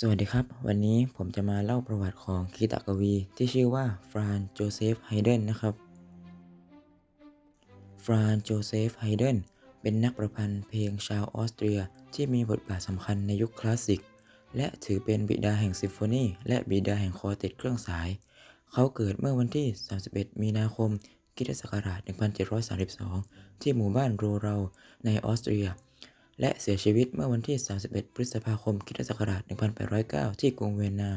สวัสดีครับ วันนี้ผมจะมาเล่าประวัติของคีตกวี ที่ชื่อว่าฟรานโจเซฟไฮเดนนะครับ ฟรานโจเซฟไฮเดนเป็นนักประพันธ์เพลงชาวออสเตรียที่มีบทบาทสำคัญในยุคคลาสสิก และถือเป็นบิดาแห่งซิมโฟนีและบิดาแห่งคอเต็ตเครื่องสาย เขาเกิดเมื่อวันที่ 31 มีนาคมคิศักราช 1732 ที่หมู่บ้านโรเราในออสเตรีย และเสียชีวิตเมื่อวันที่ 31 พฤษภาคมคิศักราช1809 ที่กรุงเวียนนา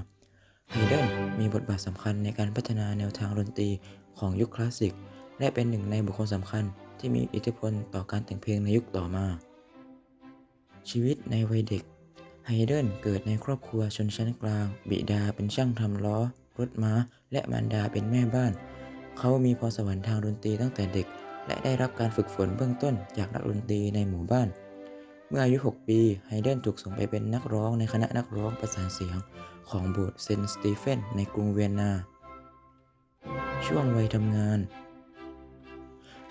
ไฮเดนมีบทบาทสำคัญในการพัฒนาแนวทางดนตรีของยุคคลาสสิก และเป็นหนึ่งในบุคคลสำคัญที่มีอิทธิพลต่อการแต่งเพลงในยุคต่อมา ชีวิตในวัยเด็ก ไฮเดนเกิดในครอบครัวชนชั้นกลาง บิดาเป็นช่างทำล้อ รถม้า และมารดาเป็นแม่บ้าน เขามีพรสวรรค์ทางดนตรีตั้งแต่เด็ก และได้รับการฝึกฝนเบื้องต้นจากนักดนตรีในหมู่บ้าน เมื่ออายุ 6 ปี ไฮเดนถูกส่งไปเป็นนักร้องในคณะนักร้องประสานเสียงของโบสถ์เซนต์สตีเฟนในกรุงเวียนนา ช่วงวัยทำงาน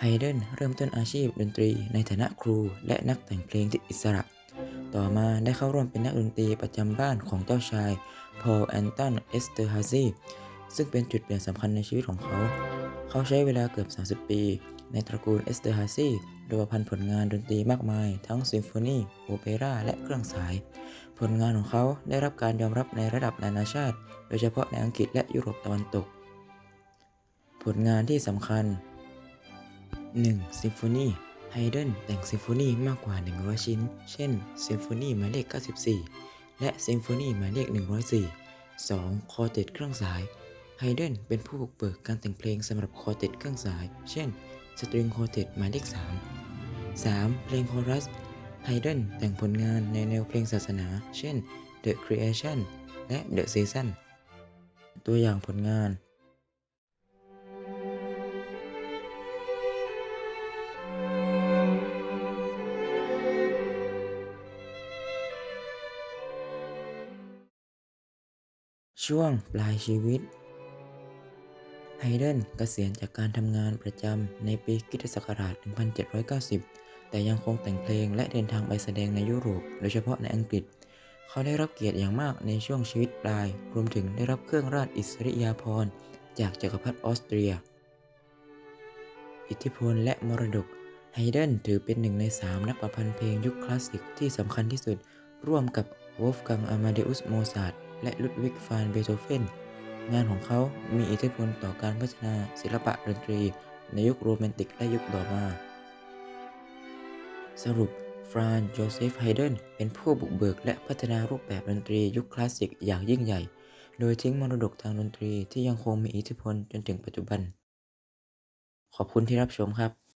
ไฮเดนเริ่มต้นอาชีพดนตรีในฐานะครูและนักแต่งเพลงที่อิสระ ต่อมาได้เข้าร่วมเป็นนักดนตรีประจำบ้านของเจ้าชาย พอลแอนตัน เอสเตอร์ฮาซีซึ่งเป็นจุดเปลี่ยนสำคัญในชีวิตของเขา เขาใช้เวลาเกือบ 30 ปี ในตระกูลเอสเตอร์ฮาซีโดยพันผลงานดนตรีมากมาย ทั้งซิมโฟนี โอเปร่า และเครื่องสาย ผลงานของเขาได้รับการยอมรับในระดับนานาชาติ โดยเฉพาะในอังกฤษและยุโรปตะวันตก ผลงานที่สำคัญ 1. ซิมโฟนีไฮเดนแต่งซิมโฟนีมากกว่า 100 ชิ้น เช่นซิมโฟนีหมายเลข 94 และซิมโฟนีหมายเลข 104 2. คอเต็ตเครื่องสาย ไฮเดนเป็นผู้บุกเบิกการแต่งเพลงสำหรับคอเต็ตเครื่องสาย เช่น สตริงคอเต็ตหมายเลข 3 3. เพลงคอรัส ไฮเดนแต่งผลงานในแนวเพลงศาสนา เช่น The Creation และ The Season ตัวอย่างผลงานช่วงปลายชีวิต ไฮเดนเกษียณจากการทำงานประจำในปีคริสตศักราช 1790 แต่ยังคงแต่งเพลงและเดินทางไปแสดงในยุโรป โดยเฉพาะในอังกฤษ เขาได้รับเกียรติอย่างมากในช่วงชีวิตปลาย รวมถึงได้รับเครื่องราชอิสริยาภรณ์จากจักรพรรดิออสเตรีย อิทธิพลและมรดก ไฮเดนถือเป็นหนึ่งในสามนักประพันธ์เพลงยุคคลาสสิกที่สำคัญที่สุด ร่วมกับวอล์ฟกังอามาเดอุสโมซาร์ทและลุดวิกฟานเบโธเฟน งานของเขามีอิทธิพลต่อการพัฒนาศิลปะดนตรี ในยุคโรแมนติกและยุคต่อมา สรุป ฟรานโจเซฟไฮเดนเป็นผู้บุกเบิกและพัฒนารูปแบบดนตรียุคคลาสสิกอย่างยิ่งใหญ่ โดยทิ้งมรดกทางดนตรีที่ยังคงมีอิทธิพลจนถึงปัจจุบัน ขอบคุณที่รับชมครับ